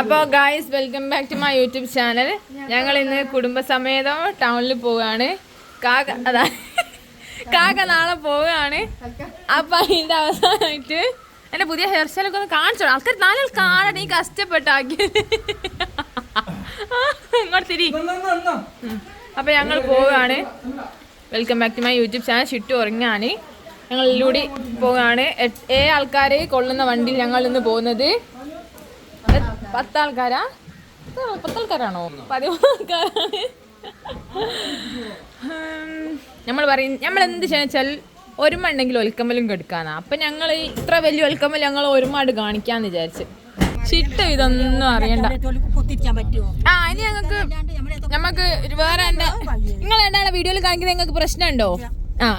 അപ്പോൾ guys welcome back to my YouTube channel ഞങ്ങൾ ഇന്ന് കുടുംബസമേതം ടൗണിൽ പോവുകയാണ് കാക്ക അതാ. കാക്ക നാളെ പോവുകയാണ് അപ്പൊ അതിന്റെ അവസാനമായിട്ട് എന്റെ പുതിയ ഹെയർ സ്റ്റൈലൊക്കെ ഒന്ന് കാണിച്ചോ. ആൾക്കാർ നാലാൾ കാണാൻ ഈ കഷ്ടപ്പെട്ടാക്കി. ഇങ്ങോട്ട് തിരി. അപ്പം ഞങ്ങൾ പോവുകയാണ് welcome back to my YouTube channel ചുറ്റും ഉറങ്ങാണ്. ഞങ്ങളിലൂടെ പോവുകയാണ് ഏ ആൾക്കാരെ കൊള്ളുന്ന വണ്ടിയിൽ ഞങ്ങൾ ഇന്ന് പോകുന്നത്. പത്താൾക്കാരാ? പത്ത് പത്താൾക്കാരാണോ? പതിമൂന്ന് ആൾക്കാരാണ് നമ്മൾ പറയും നമ്മൾ എന്ത് ചെയ്യാച്ചാൽ ഒരുമ ഉണ്ടെങ്കിൽ ഒൽക്കമ്മലും കെടുക്കാനാ. അപ്പൊ ഞങ്ങൾ ഇത്ര വലിയ ഒൽക്കമ്മൽ ഞങ്ങൾ ഒരുമാട് കാണിക്കാന്ന് വിചാരിച്ച്. ചിട്ട ഇതൊന്നും അറിയണ്ട. ആ ഇനി ഞങ്ങൾക്ക് നമുക്ക് വേറെ എന്താ നിങ്ങൾ എന്താണ് വീഡിയോയിൽ കാണിക്കുന്നത് നിങ്ങൾക്ക് പ്രശ്നമുണ്ടോ? ആ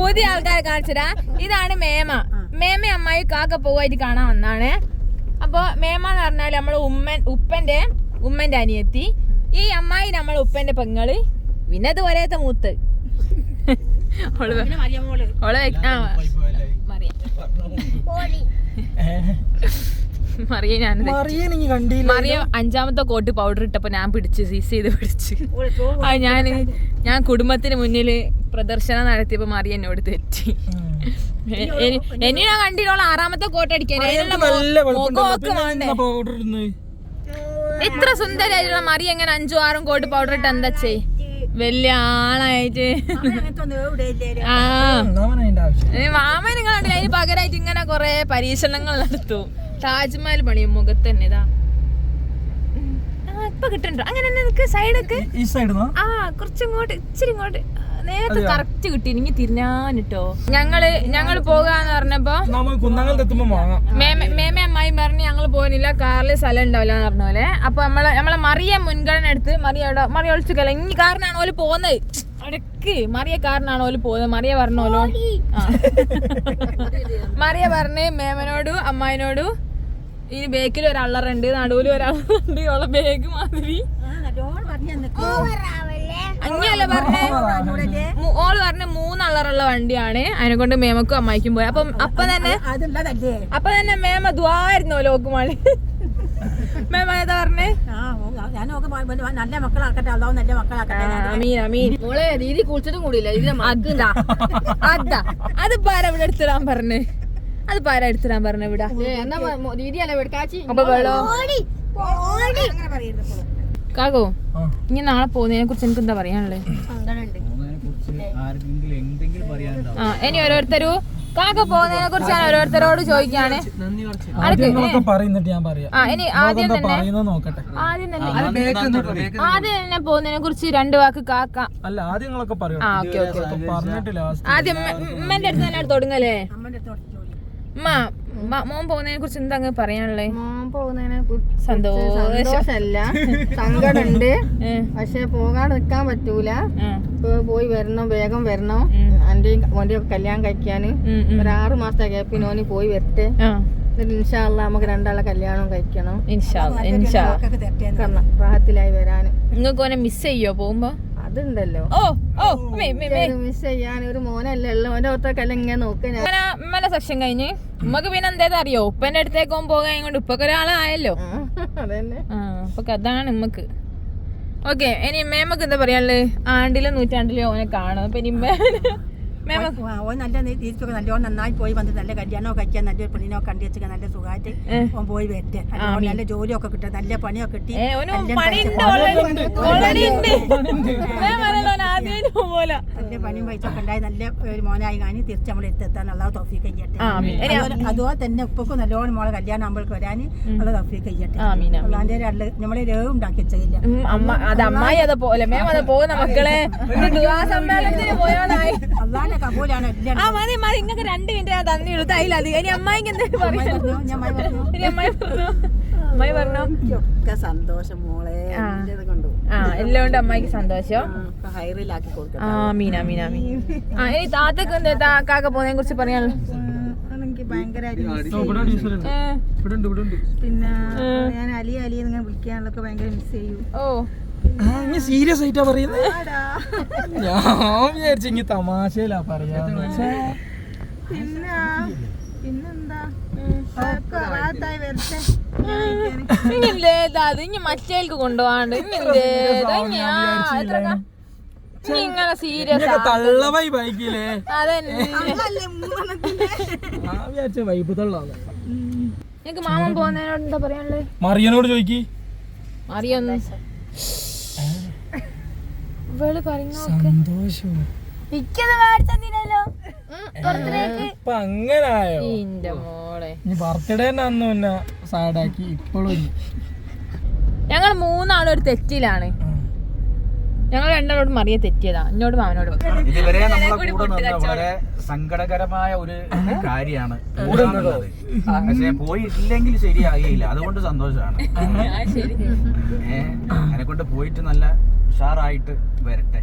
പുതിയ ആൾക്കാരെ കാണിച്ചതാ. ഇതാണ് മേമ. മേമ അമ്മായി കാക്ക പോവായിട്ട് കാണാൻ വന്നാണ്. അപ്പോൾ മേമ എന്ന് പറഞ്ഞാൽ നമ്മളെ ഉമ്മൻ ഉപ്പന്റെ ഉമ്മന്റെ അനിയത്തി. ഈ അമ്മായി നമ്മൾ ഉപ്പന്റെ പെങ്ങൾ. പിന്നെ അത് ഒരേത്തെ മൂത്ത് ഓൾ ഓൾ മറിയ മറിയ അഞ്ചാമത്തെ കോട്ട് പൗഡർ ഇട്ടപ്പോ ഞാൻ പിടിച്ച് സീസ് ചെയ്ത് പിടിച്ച്. ആ ഞാൻ ഞാൻ കുടുംബത്തിന് മുന്നിൽ പ്രദർശനം നടത്തിയപ്പോ മറിയ എന്നോട് തെറ്റി. എ- എനി- എനി ഞാൻ കണ്ടിട്ടുള്ള ആറാമത്തെ കോട്ട അടിക്കാൻ. എന്നാ? ഇത്ര സുന്ദരായിട്ടുള്ള മറി എങ്ങനെ അഞ്ചു ആറും കോട്ട് പൗഡർ ഇട്ട് എന്താ ചെയ് വലിയ ആളായിട്ട്. ആ. എന്നാ മാമൻ നിങ്ങൾ കണ്ടില്ല അതിന് പകരമായിട്ട് ഇങ്ങനെ കൊറേ പരീക്ഷണങ്ങൾ നടത്തു. താജ്മഹൽ പണിയും മുഖത്ത് തന്നെ ഇതാ. ഇപ്പൊ കിട്ടണ്ടോ? അങ്ങനെ തന്നെ നിനക്ക് സൈഡൊക്കെ ആ കുറച്ചിങ്ങോട്ട് ഇച്ചിരി ഇങ്ങോട്ട്. നേരത്തെ കറക്റ്റ് കിട്ടി. ഇനി തിരിഞ്ഞാനിട്ടോ. ഞങ്ങൾ ഞങ്ങൾ പോകാന്ന് പറഞ്ഞപ്പോ മേമ മേമ അമ്മായി പറഞ്ഞ് ഞങ്ങൾ പോകുന്നില്ല കാറിൽ സ്ഥലം ഉണ്ടാവില്ല എന്ന് പറഞ്ഞ പോലെ. അപ്പൊ നമ്മളെ നമ്മളെ മറിയ മുൻഗണന എടുത്ത് മറിയ അവിടെ മറിയ ഒളിച്ചു ഇനി കാറിനാണ് ഓൽ പോകുന്നത് അടക്ക്. മറിയ കാറിനാണ് ഓൽ പോകുന്നത് മറിയ പറഞ്ഞോലോ. മറിയ പറഞ്ഞ് മേമനോടും അമ്മായിനോടും ഇനി ബേക്കിൽ ഒരാളറുണ്ട് നടുവിൽ ഒരാളുണ്ട് ഓളെ ബേഗ് മാതിരി. അങ്ങനെയല്ല പറഞ്ഞേ ഓൾ പറഞ്ഞ മൂന്നള്ളറുള്ള വണ്ടിയാണ് അതിനെ കൊണ്ട് മേമക്കും അമ്മായിക്കും പോയി അപ്പം അപ്പൊ തന്നെ അപ്പൊ തന്നെ മേമ ദ്വാരുന്നോ ലോക്കുമാളി മേമ ഏതാ പറഞ്ഞേ നല്ല മക്കളാക്കട്ടെ അല്ലാവും നല്ല മക്കളാക്കട്ടെ അമീൻ അമീൻ മോളെ രീതി കുളിച്ചിട്ടും കൂടിയില്ല അതാ അതാ അത് പാര ഇവിടെ എടുത്തിടാൻ പറഞ്ഞു അത് പാര എടുത്തിടാൻ പറഞ്ഞ ഇവിടെ അപ്പൊ വെള്ളോ കാകോ ഇനി നാളെ പോകുന്നതിനെ കുറിച്ച് എനിക്ക് എന്താ പറയാനുള്ളത് ആ ഇനി ഓരോരുത്തരു കാക്ക പോകുന്നതിനെ കുറിച്ച് ഞാൻ ഓരോരുത്തരോട് ചോദിക്കാണ്. ആ ഇനി ആദ്യം തന്നെ ആദ്യം തന്നെ ആദ്യം തന്നെ പോകുന്നതിനെ കുറിച്ച് രണ്ട് വാക്ക് കാക്ക. അല്ല ആദ്യം ആ ഓക്കെ ഓക്കെ ആദ്യം ഉമ്മന്റെ അടുത്ത് തന്നെ തുടങ്ങല്ലേ? ഉമ്മ മോൻ പോകുന്നതിനെ കുറിച്ച് എന്താ അങ്ങ് പറയാനുള്ളത് പോകുന്നതിനെ സന്തോഷം. സന്തോഷല്ല സങ്കടുണ്ട് ഏ, പക്ഷെ പോകാതെ നിക്കാൻ പറ്റൂല. ഇപ്പൊ പോയി വരണം വേഗം വരണം. എന്റെ എന്റെയും മോന്റെ കല്യാണം കഴിക്കാന്. ഒരു ആറ് മാസത്തെ ഗ്യാപ്പിന് ഓന് പോയി വരട്ടെ. ഇൻഷാല്ല നമുക്ക് രണ്ടാളെ കല്യാണം കഴിക്കണം. പ്രായത്തിലായി വരാന്. നിങ്ങൾക്ക് ഓനെ മിസ് ചെയ്യോ പോകുമ്പോ? അതുണ്ടല്ലോ. ഓ ഓ മേ, മേ, മേ. മിസ് ചെയ്യാൻ ഒരു മോനല്ലേ ഉള്ളു. ഓന്റെ ഒത്തക്കല്ല ഇങ്ങനെ നോക്കാൻ സെക്ഷൻ കഴിഞ്ഞ് ഉമ്മക്ക് പിന്നെ എന്താ അറിയോ ഉപ്പന്റെ അടുത്തേക്ക് പോകാൻ കൊണ്ട് ഉപ്പൊക്കെ ഒരാളായല്ലോ. അതന്നെ. ആ അപ്പൊ അതാണ് ഉമ്മക്ക്. ഓക്കെ ഇനി മേമക്ക് എന്താ പറയാനുള്ളത് ആണ്ടിലോ നൂറ്റാണ്ടിലോ ഓനെ കാണും അപ്പൊ ഇനി ഓൻ നല്ല തിരിച്ചൊക്കെ നല്ലോണം നന്നായി പോയി വന്ന് നല്ല കല്യാണമൊക്കെ കഴിക്കാൻ നല്ലൊരു പെണ്ണിനോ കണ്ടി വെച്ചൊക്കെ നല്ല സുഖമായിട്ട് ഓൻ പോയി വരട്ടെ. നല്ല ജോലിയൊക്കെ കിട്ടും നല്ല പണിയൊക്കെ കിട്ടി. പോലെ. പണിയും പൈസ ഒക്കെ ഉണ്ടായി. നല്ല ഒരു മോനായി കാണി. തിരിച്ച് നമ്മൾ എത്തെത്താനുള്ള ചെയ്യട്ടെ ആമീൻ. ഇനി അതുപോലെ തന്നെ ഉപ്പക്കും നല്ലോണം മോളെ കല്യാണം ആകുമ്പോഴേക്ക് വരാൻ ഉള്ള തൗഫീഖ് ചെയ്യട്ടെ. അള്ളാന്റെ രണ്ട് നമ്മളെ രേവ് ഉണ്ടാക്കി വെച്ചില്ല അത് അമ്മായി അത് പോലെ മേം അത് പോകുന്ന മക്കളെ ഒരു ദുആ സമ്മേളനത്തിന് പോയോളായി. അള്ളാന്റെ കബൂലാണ്. ആ മതി മതി. ഇങ്ങക്ക് രണ്ട് മിനിറ്റ് ഞാൻ തന്നി എടുത്ത് അതിലധികം ഇനി അമ്മായിക്ക് എന്തെങ്കിലും പറയാം പറഞ്ഞു, ഞാൻ മഴ പറഞ്ഞു. ഇനി അമ്മായി പറഞ്ഞു. അമ്മായി പറഞ്ഞു. ഒക്കെ സന്തോഷം മോളെ. ആ. എല്ലാം കൊണ്ട് അമ്മായിക്ക് സന്തോഷം. ആ മീന മീന മീൻ ആ ഇനി താത്തക്ക് എന്താ കാക്ക പോകുന്നതിനെ കുറിച്ച് ഉണ്ട് പിന്നെ ഞാൻ അലി അലി വിളിക്കാനുള്ളൊക്കെ ഭയങ്കര മിസ് ചെയ്യും. ഓ. സീരിയസ് ആയിട്ടാ പറയുന്നത് ഞാൻ വിചാരിച്ചു തമാശയിലാ പറയാ. പിന്നെ പിന്നെന്താ? വരട്ടെ. ഇനി എന്തേതാ അത് ഇനി മറ്റേക്ക് കൊണ്ടുപോകാണ്ട്. ഇങ്ങനെ സീരിയസ് ബൈക്കില്ലേ അതന്നെ. വൈബ് നിനക്ക് മാമൻ പോകുന്നതിനോട് എന്താ പറയാനുള്ളത് മറിയനോട് ചോദിക്കി. മറിയൊന്ന് ഇവൾ പറഞ്ഞു സന്തോഷം. മേടിച്ചതിനല്ലോ ഇപ്പൊ അങ്ങനായോ? ഇനി ബർത്ത്ഡേ അന്ന് പിന്നെ സാഡാക്കി ഇപ്പോഴും ഞങ്ങൾ മൂന്നാളും ഒരു തെറ്റിലാണ്. ഞങ്ങൾ രണ്ടാളോടും മറിയ തെറ്റിയതാ. എന്നോടും അവനോടും. ഇതുവരെ നമ്മളെ കൂടെ നിന്ന് വളരെ സങ്കടകരമായ ഒരു കാര്യമാണ്. പക്ഷെ പോയിട്ടില്ലെങ്കിൽ ശരിയാകില്ല അതുകൊണ്ട് സന്തോഷമാണ് അതിനെ കൊണ്ട് പോയിട്ട് നല്ല ഉഷാറായിട്ട് വരട്ടെ.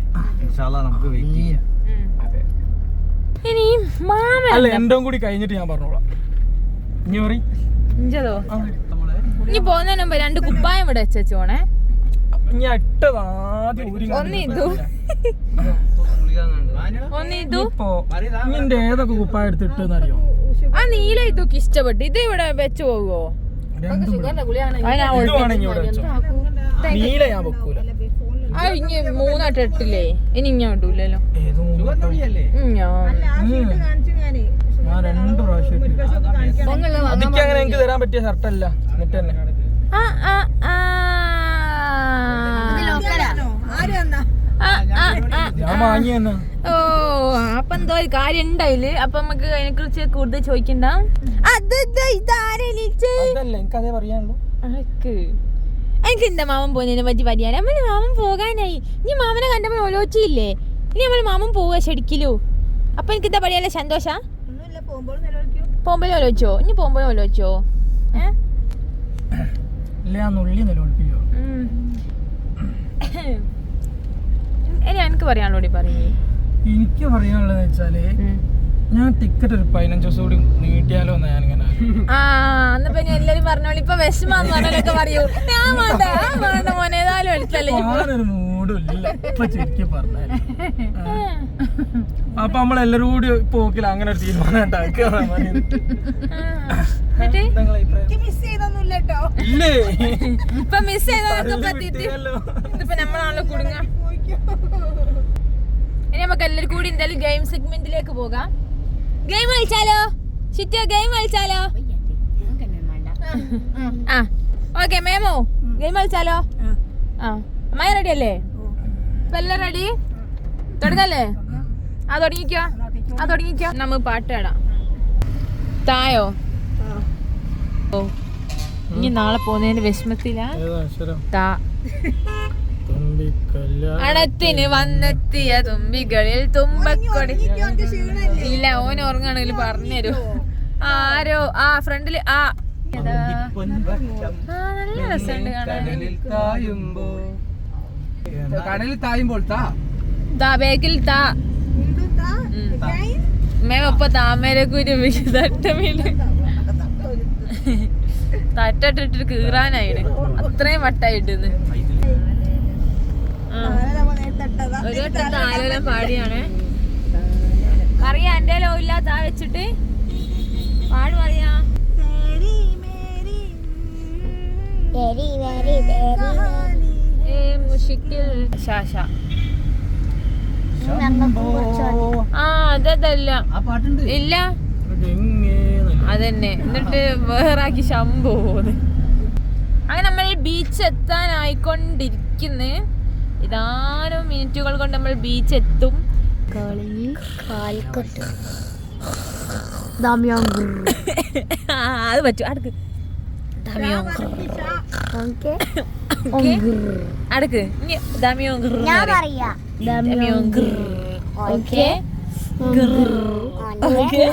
നമുക്ക് വെയിറ്റ് ചെയ്യാം. അതെ. ഇനി മാമൻ അല്ല എന്റെ കൂടി കഴിഞ്ഞിട്ട് ഞാൻ പറഞ്ഞോളാം. ഇനി പോകുന്നതിന് മുമ്പ് രണ്ട് കുപ്പായം ഇവിടെ വെച്ചോണേ ഏതൊക്കെ കുപ്പായ എടുത്തിട്ടെന്ന് അറിയോ? ആ നീല ഇതൊക്കെ ഇഷ്ടപ്പെട്ടു. ഇത് ഇവിടെ വെച്ചു പോകുവോ നീല ഞാൻ വെക്കൂല. ആ ഇനി മൂന്നായിട്ട് ഇട്ടില്ലേ? ഇനി ഞാൻ ഞാനേ. ഞാൻ രണ്ട് പ്രാവശ്യം ഇട്ടു. അതൊക്കെ അങ്ങനെ എനിക്ക് തരാൻ പറ്റിയ ഷർട്ടല്ല. എന്നിട്ട് തന്നെ ആ ആ. ആ ആര് വന്നാ? ആ, ആ, ആ. ഞാൻ വാങ്ങി തന്നെ ഓ അപ്പൊ എന്തോ ഒരു കാര്യം ഉണ്ടായില്ല? അപ്പൊ നമുക്ക് അതിനെ കുറിച്ച് കൂടുതൽ ചോദിക്കണ്ട? എനിക്ക് പറയാനുള്ളൂ. എന്റെ മാമൻ പോകുന്നതിനെ പറ്റി പറയാൻ നമ്മൾ മാമൻ പോകാനായി. ഇനി മാമനെ കണ്ടപ്പോൾ ഒലോച്ചിയില്ലേ? ഇനി നമ്മൾ മാമൻ പോവുക ശരിക്കലോ. അപ്പൊ എനിക്ക് എന്താ പറയാല്ലേ സന്തോഷ? പോകുമ്പോൾ നിലവിളിക്കൂ. ഇനി പോകുമ്പോൾ നിലവിളിച്ചോ? ഏ? ഇല്ല നുള്ളി നിലവിളിപ്പിക്കോ. ഇനി എനിക്ക് പറയാനുള്ളൂ പറയേ. എനിക്ക് പറയാനുള്ളത് വെച്ചാൽ ഞാൻ ടിക്കറ്റ് ഒരു പതിനഞ്ച് ദിവസം കൂടി നീട്ടിയാലോ എന്ന് ഞാൻ ഇങ്ങനെ ആ എന്നിപ്പോ പിന്നെ എല്ലാരും പറഞ്ഞോളി ഇപ്പൊ വിഷമാന്ന് പറഞ്ഞാലൊക്കെ പറയൂ. ഞാൻ വേണ്ട ആ വേണ്ട മോനെ ഏതായാലും എടുത്തല്ലേ? ഞാനൊരു മൂടും ഇല്ല. ഇപ്പൊ ശരിക്കും പറഞ്ഞാൽ. അപ്പൊ നമ്മളെല്ലാരും കൂടി പോക്കില്ല അങ്ങനെ ഒരു തീരുമാനം ഉണ്ടാക്കുക മിസ് ഇല്ലേ? ഇപ്പൊ നമ്മളാണല്ലോ കുടുങ്ങ. ഇനി നമുക്ക് എല്ലാവരും കൂടി എന്തായാലും ഗെയിം സെഗ്മെന്റിലേക്ക് പോകാം. ഗെയിം കളിച്ചാലോ? ചുറ്റോ ഗെയിം കളിച്ചാലോ? ആ ഓക്കെ മേമോ ഗെയിം കളിച്ചാലോ? ആ അമ്മായി റെഡി അല്ലേ? ഇപ്പൊ എല്ലാം റെഡി തുടങ്ങല്ലേ? ആ തുടങ്ങിക്കോ. ആ തുടങ്ങിക്കോ. നമ്മ പാട്ട് പാടാം. തായോ? ഓ ഇനി നാളെ പോകുന്നതിന്റെ വിഷമത്തിലാ? താ. അടത്തിന് വന്നെത്തിയ തുമ്പികളിൽ തുമ്പക്കൊടി. ഇല്ല ഓൻ ഉറങ്ങാണെങ്കിൽ പറഞ്ഞുതരൂ. ആരോ ആ ഫ്രണ്ടിൽ ആ. നല്ല രസമുണ്ട് കടലിൽ തായുമ്പോൾ താ. ബേക്കിൽ താ. മേമപ്പ താമരക്കുരു തട്ടമീൽ തട്ടിട്ടിട്ട് കീറാനായിന് അത്രയും വട്ടായിട്ടിന്ന് ഒരു വട്ടം താലോലം പാടിയാണ്. പറയാ എന്റെ ലോ ഇല്ല താ വെച്ചിട്ട് പാട് പറയാ. ആ അതല്ല ആ പാട്ടുണ്ട്. ഇല്ല. അതന്നെ. എന്നിട്ട് വേറാക്കി ശംഭു പോന്ന്. അങ്ങനെ നമ്മൾ ബീച്ച് എത്താനായിക്കൊണ്ടിരിക്കുന്നു. ഇതാനും മിനിറ്റുകൾ കൊണ്ട് നമ്മൾ ബീച്ച് എത്തും അത് പറ്റും അടുക്ക് അടുക്ക് ഇനി ദമിയോങ് ദമിയോങ് ഓക്കെ ഓക്കെ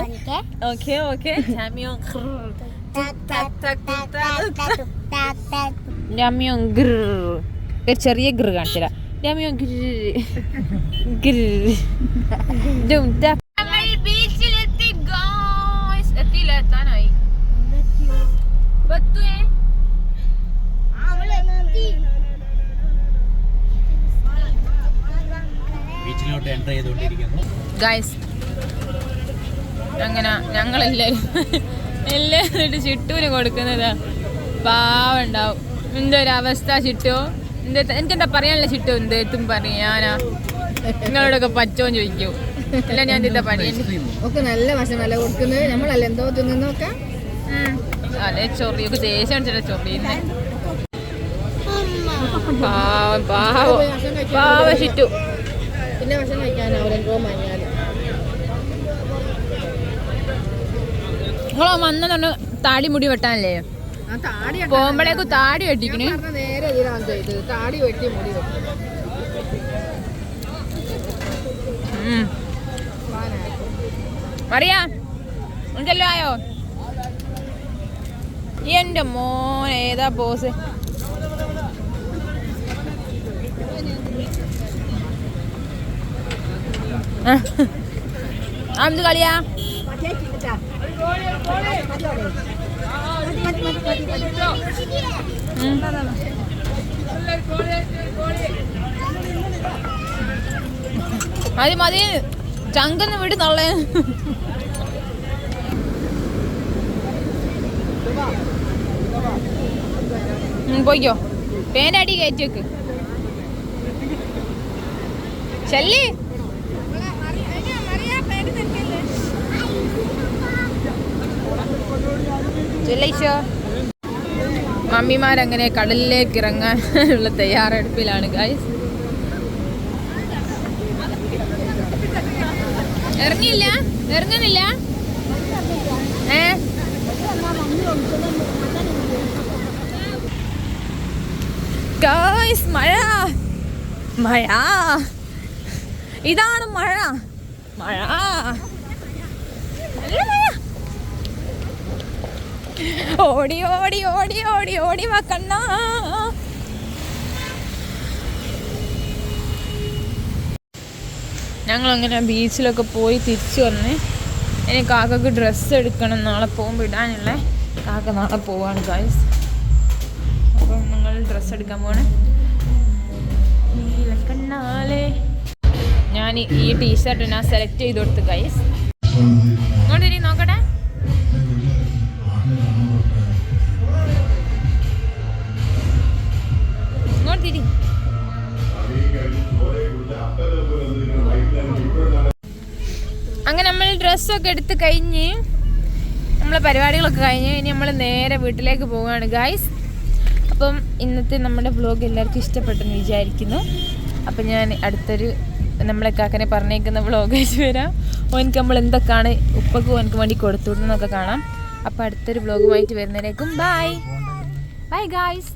ഓക്കെ ഓക്കെ ദമിയോങ് രമ്യോങ് ഗ്ര ചെറിയ ഗ്ര കാണിച്ചില്ല രമ്യോങ് നമ്മൾ ബീച്ചിലെത്തി ഗായ്സ് എത്തിയില്ല എത്താനായി ബത്തുവേ ബീച്ചിലോട്ട് എന്റർ ചെയ്തുകൊണ്ടിരിക്കുന്നു ഗായ്സ് അങ്ങനെ ഞങ്ങളെല്ലാരും എല്ലാം എന്നിട്ട് ചിട്ടൂന് കൊടുക്കുന്നതാ പാവുണ്ടാവും എന്തൊരു അവസ്ഥ ചിട്ടു എനിക്കെന്താ പറയാനുള്ള ചിട്ടു എന്ത് എത്തും പറയാനാ നിങ്ങളോടൊക്കെ പറ്റോന്ന് ചോദിക്കൂ. അല്ല ഞാൻ എന്താ പണി ഒക്കെ നല്ല ഭക്ഷണം നല്ല കൊടുക്കുന്നത്. നമ്മളല്ല എന്തോ തിന്നൊക്കെ അതെ ഒക്കെ ദേഷ്യം അടിച്ചിട്ട് ചൊറിയുന്നേ. പാവം പാവം. പാവ ചിട്ടു. പിന്നെ ഭക്ഷണം കഴിക്കാനാവും. എന്തോ മഞ്ഞാൽ നിങ്ങളോ വന്നു താടി മുടി വെട്ടാനല്ലേ? പോകുമ്പോഴേക്കും താടി വെട്ടിക്കണേ. നേരെ ഇതിലാണ് താടി വെട്ടി മുടി ഉം. മറിയാ ഉണ്ടല്ലോ ആയോ? എന്റെ മോൻ ഏതാ ബോസ് എന്ത് കളിയാ? ഉം. മതി മതി ചങ്കന്ന് വിട് തള്ളേ. പോയിക്കോ. പേനടി കയറ്റി വെക്ക്. ശല്ലി ചെല്ലൈശോ മമ്മിമാരങ്ങനെ കടലിലേക്ക് ഇറങ്ങാനുള്ള തയ്യാറെടുപ്പിലാണ് ഗായ്സ് ഇറങ്ങിയില്ല? ഇറങ്ങുന്നില്ല? ഏ? ഗായ്സ് മഴ. മഴ. ഇതാണ് മഴ. മഴ. ഓടി ഓടി ഓടി ഓടി ഓടി വക്കണ്ണ ഞങ്ങളങ്ങനെ ബീച്ചിലൊക്കെ പോയി തിരിച്ചു വന്ന്. ഇനി കാക്കക്ക് ഡ്രസ്സ് എടുക്കണം നാളെ പോകുമ്പോൾ ഇടാനുള്ള കാക്ക നാളെ പോവാണ് ഗായ്സ് അപ്പം നിങ്ങൾ ഡ്രസ്സ് എടുക്കാൻ പോണേ. നീലക്കണ്ണാലേ ഞാൻ ഈ- ടീഷർട്ട് ഞാൻ സെലക്ട് ചെയ്ത് കൊടുത്തു ഗൈസ് ഇങ്ങോട്ട് നോക്കട്ടെ. അങ്ങനെ നമ്മൾ ഡ്രസ്സൊക്കെ എടുത്ത് കഴിഞ്ഞ് നമ്മളെ പരിപാടികളൊക്കെ കഴിഞ്ഞ് ഇനി നമ്മൾ നേരെ വീട്ടിലേക്ക് പോവുകയാണ് ഗായ്സ് അപ്പം ഇന്നത്തെ നമ്മുടെ വ്ലോഗ് എല്ലാവർക്കും ഇഷ്ടപ്പെട്ടെന്ന് വിചാരിക്കുന്നു. അപ്പം ഞാൻ അടുത്തൊരു നമ്മളെ കാക്കനെ പറഞ്ഞേക്കുന്ന വ്ലോഗ് അയച്ചു വരാം. ഓനക്ക് നമ്മൾ എന്തൊക്കെയാണ് ഉപ്പക്ക് ഓനക്ക് വേണ്ടി കൊടുത്തു വിടുന്നതൊക്കെ കാണാം. അപ്പം അടുത്തൊരു വ്ലോഗുമായിട്ട് വരുന്നതിലേക്കും ബായ് ബൈ ഗായ്സ്